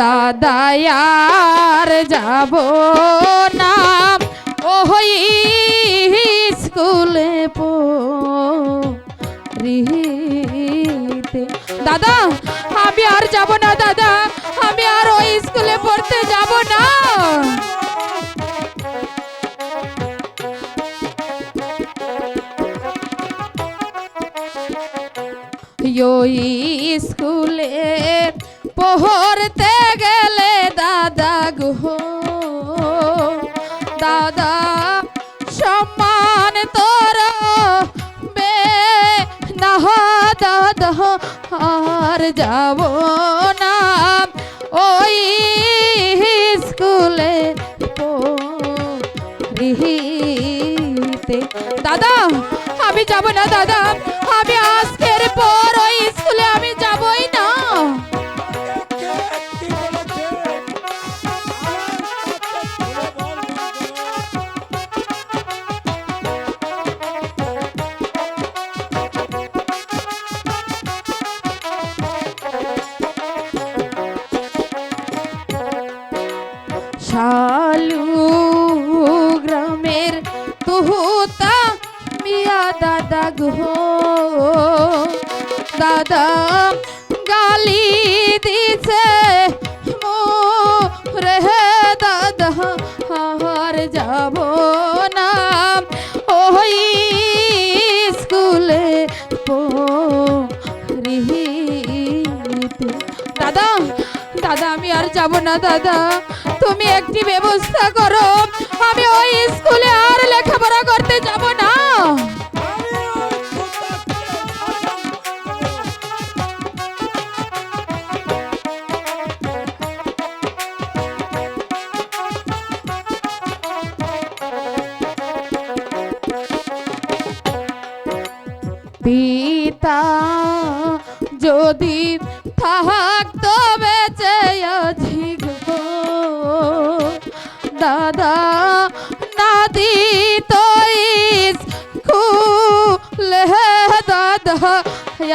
দাদায়ার যাব না। ওই স্কুলে পড়িতে। দাদা, আমি আর যাব না, দাদা। আমি আর ওই স্কুলে পড়তে যাব না। ওই স্কুলে পড়তে গেলে দাদা গো। দাদা, সম্মান তোর বে না দাদা, আর যাব না। ওই স্কুলে দাদা, আমি যাব না, দাদা, আমি আজকের দাদা গো দাদা গালি দিছে রে দাদা আর যাব না। ওই স্কুলে দাদা দাদা, আমি আর যাব না, দাদা। তুমি একটি ব্যবস্থা করো। আমি ওই স্কুলে আর লেখাপড়া পিতা যদি থাকতো বেঁচে গো। দাদা না দিত খুলে দাদা,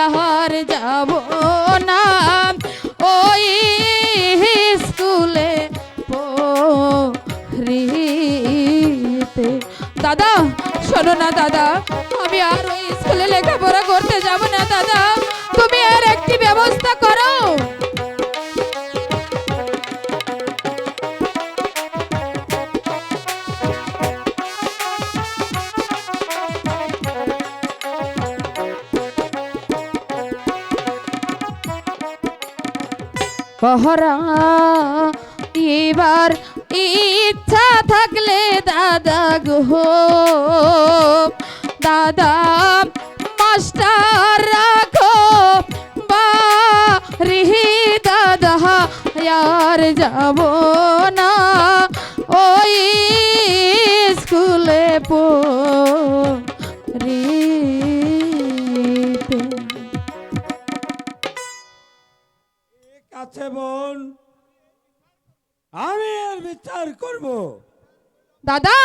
আর যাব না। ওই স্কুলে পড়িতে। দাদা, শোনো না দাদা, আমি আর ওই লেখাপড়া করতে যাব না, দাদা। তুমি আর একটি ব্যবস্থা করো। পহরা, এবার ইচ্ছা থাকলে দাদা গো। দাদা মাস্টার রাখো। বাড়ি দাদা আর যাব না। ওই স্কুলে ঠিক আছে বোন আমি এর বিচার করব। দাদা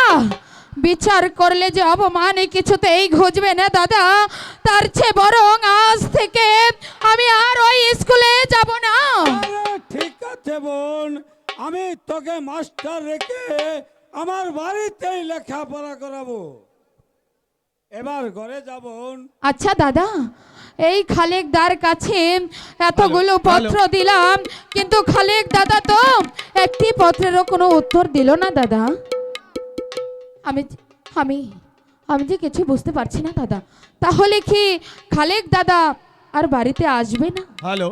বিচার করলে যে অপমান কিছুতেই ঘুচবে না দাদা। তার চেয়ে বরং আজ থেকে আমি আর ওই স্কুলে যাব না। ঠিক আছে বোন আমি তোকে মাস্টার রেখে আমার বাড়িতেই লেখাপড়া করাবো। এবার ঘরে যাব আচ্ছা দাদা এই খালেকদার কাছে এতগুলো পত্র দিলাম কিন্তু খালেক দাদা তো একটি পত্রেরও কোনো উত্তর দিল না দাদা। আমি আমি আমি যে কিছু বুঝতে পারছি না, দাদা। তাহলে কি খালেক দাদা আর বাড়িতে আসবে না? হ্যালো?